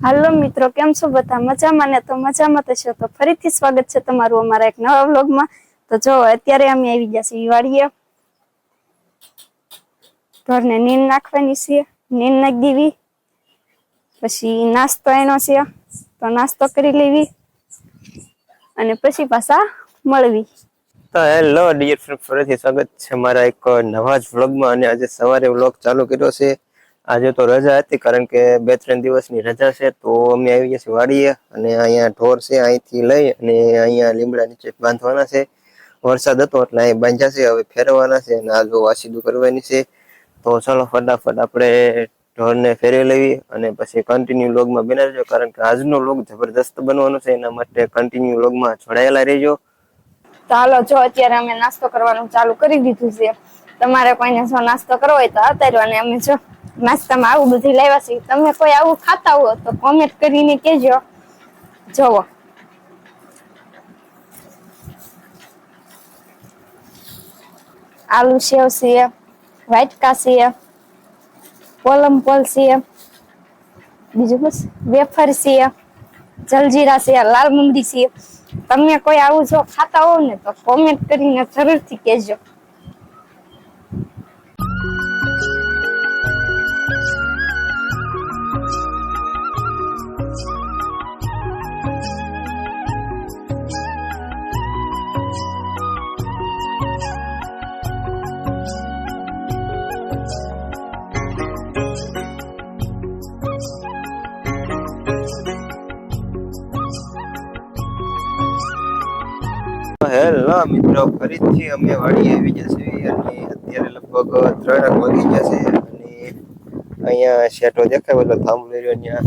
હાલો મિત્રો, કેમ છો બધા? મજામાં ને? તો મજામાં તો છો? તો ફરીથી સ્વાગત છે તમારું અમારા એક નવા વ્લોગમાં. તો જો, અત્યારે અમે આવી ગયા છીએ વાડીએ ઢોરને નીંદ નાખવાની છે નીંદ નાખી દેવી પછી નાસ્તો એનો છે, તો નાસ્તો કરી લેવી અને પછી પાછા મળવી. તો હેલો ડિયર ફ્રેન્ડ ફરીથી સ્વાગત છે મારા એક નવા જ વ્લોગમાં અને આજે સવારે વ્લોગ ચાલુ કર્યો છે. આજે તો રજા હતી, કારણ કે બે ત્રણ દિવસની રજા છે, તો અમે આવી ગયા છીએ વાડીએ અને અહીંયા ઢોર છે, અહીંથી લઈ અને અહીંયા લીમડા નીચે બાંધવાના છે. વરસાદ હતો એટલે અહીં બાંધ્યા છે, હવે ફેરવાના છે અને આ જો વાસીદું કરવાની છે, તો ચાલો ફટાફટ આપણે ઢોરને ફેરવી લેવી અને પછી કન્ટિન્યુ લોગમાં બના રહેજો, કારણ કે આજનો લોગ જબરદસ્ત બનવાનો છે, એના માટે કન્ટિન્યુ લોગમાં જોડાયેલા રહેજો. ચાલો, જો અત્યારે અમે નાસ્તો કરવાનું ચાલુ કરી દીધું છે, તમારે કોઈને જો નાસ્તો કરવો હોય તો અત્યારે અમે જો નાસ્તામાં આવું બધું લાવ્યા છે. તમે કોઈ આવું ખાતા હો તો કોમેન્ટ કરીને કહેજો. જોવો. આલુ સેવ છે, વાટકા છે પોલમ પોલ છે, બીજું બસ વેફર છે, જલજીરા છે, લાલ મુંદી છે. તમે કોઈ આવું જો ખાતા હો ને તો કોમેન્ટ કરીને જરૂરથી કહેજો. હેલો મિત્રો, ફરીથી અમે વાડીએ આવી જશે અને અત્યારે લગભગ ત્રણ વાગી જશે અને અહીંયા શેટો દેખાય બધો થાંભલો રહ્યો ત્યાં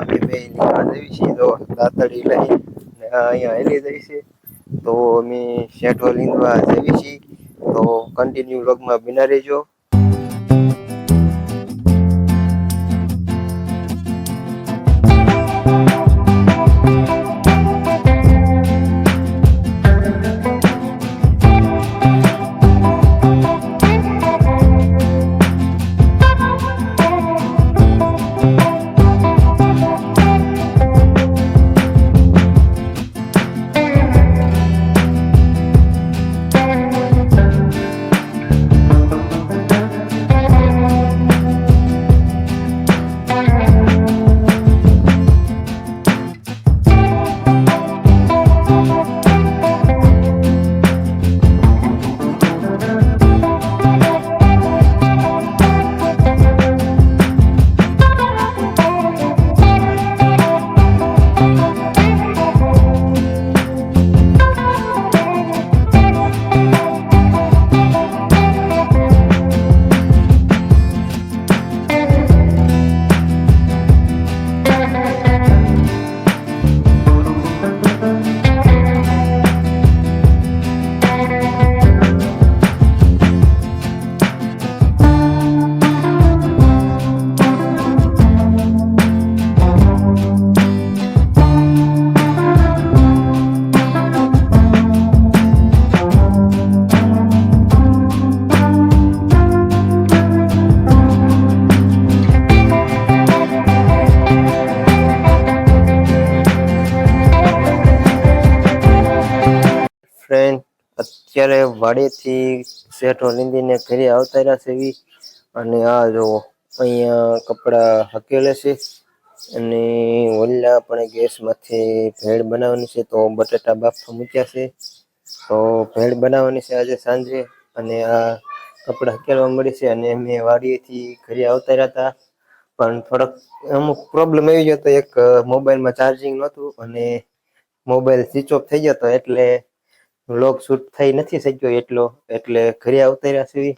અમે બે લીધા જઈએ છીએ તો દાતડી લઈ ને અહીંયા હેલી જઈ છે. તો અમે શેઠો લીંદવા જઈએ છીએ. તો કન્ટિન્યુ વ્લોગમાં બિના રહેજો. ફ્રેન્ડ અત્યારે વાડીથી શેઠો લીંદીને ઘરે આવતા રહ્યા છે એવી. અને આ જો અહીંયા કપડાં હકેલે છે. અને ઓલા પણ ગેસમાંથી ભેળ બનાવવાની છે તો બટેટા બાફવા મૂક્યા છે. તો ભેળ બનાવવાની છે આજે સાંજે. અને આ કપડાં હકેલવા મળી છે અને અમે વાડીએથી ઘરે આવતા રહ્યા હતા. પણ થોડોક અમુક પ્રોબ્લેમ આવી ગયો તો એક મોબાઈલમાં ચાર્જિંગ નહોતું અને મોબાઈલ સ્વિચ ઓફ થઈ ગયો હતો એટલે વ્લોગ શૂટ થઈ નથી શક્યો એટલો, એટલે ઘરે આવતા સુધી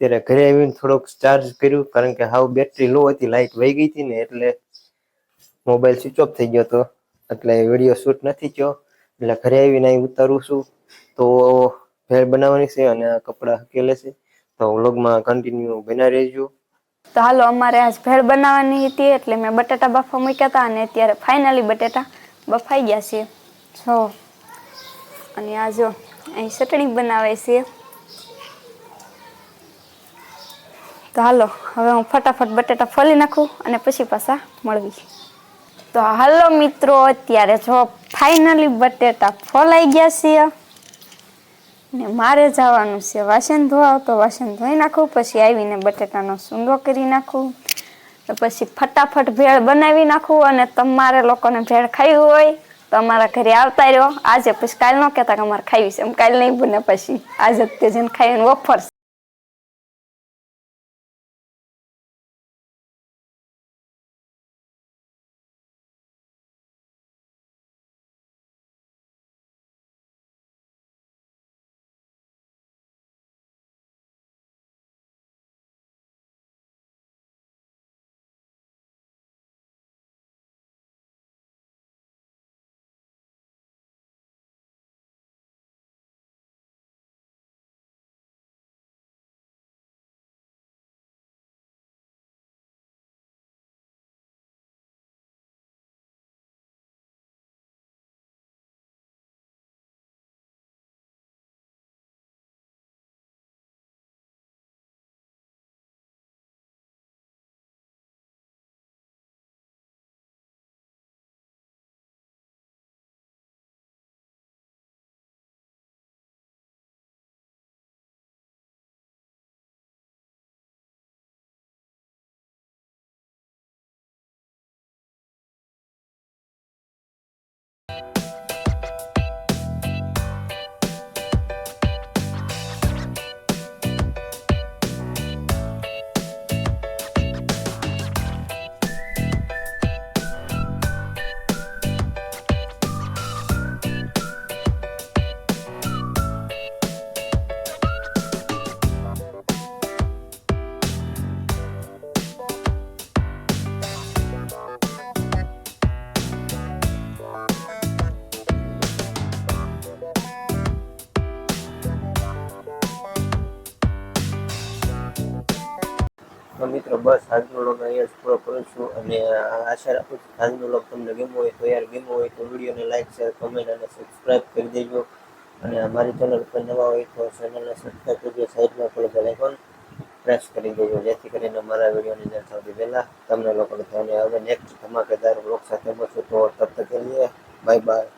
ત્યારે ઘરે આવીને થોડોક ચાર્જ કર્યું, કારણ કે હાવ બેટરી લો હતી લાઇટ વહી ગઈ હતી ને, એટલે મોબાઈલ સ્વિચ ઓફ થઈ ગયો હતો. એટલે વીડિયો શૂટ નથી થયો, એટલે ઘરે આવીને અહીં ઉતારું છું. તો ભેળ બનાવવાની છે અને આ કપડાં હકેલે છે. તો વ્લોગમાં કન્ટિન્યુ બના રહેજો. તો હાલો, અમારે આજ ભેળ બનાવવાની હતી, એટલે મેં બટાટા બાફવા મૂક્યા હતા અને અત્યારે ફાઇનલી બટાટા બફાઈ ગયા છે જો. અને આ જો અહીં ચટણી બનાવે છે. તો હાલો, હવે હું ફટાફટ બટેટા ફોલી નાખું અને પછી પાછા મળવી. તો હાલો મિત્રો, અત્યારે જો ફાઇનલી બટેટા ફોલાઈ ગયા છે. ને મારે જવાનું છે વાસણ ધોવા તો વાસણ ધોઈ નાખું, પછી આવીને બટેટાનો સૂંદો કરી નાખું. પછી ફટાફટ ભેળ બનાવી નાખું અને તમારે લોકોને ભેળ ખાવી હોય તો અમારા ઘરે આવતા રહ્યો. આજે પછી કાલ ન કહેતા કે અમારે ખાવી છે. એમ કાલ નહીં બને પછી. આજે તે જેને ખાઈને વફર મિત્રો, બસ આજનો લોગ અહીંયા જ પૂરો કરું છું અને આશા રાખું છું આજનો લોગ તમને ગમ્યો હોય તો યાર ગમ્યો હોય તો વિડીયોને લાઈક શેર કમેન્ટ અને સબસ્ક્રાઈબ કરી દેજો. અને અમારી ચેનલ પર નવા હોય તો ચેનલને સબસ્ક્રાઈબ કરજો, સાઈડમાં પેલો બેલ આઇકોન પ્રેસ કરી દેજો, જેથી કરીને મારા વિડીયોની અંદર સૌથી પહેલાં તમને લોકોને અને હવે નેક્સ્ટ ધમાકેદાર બ્લોગ સાથે મળશું. તો તબ તક કે બાય બાય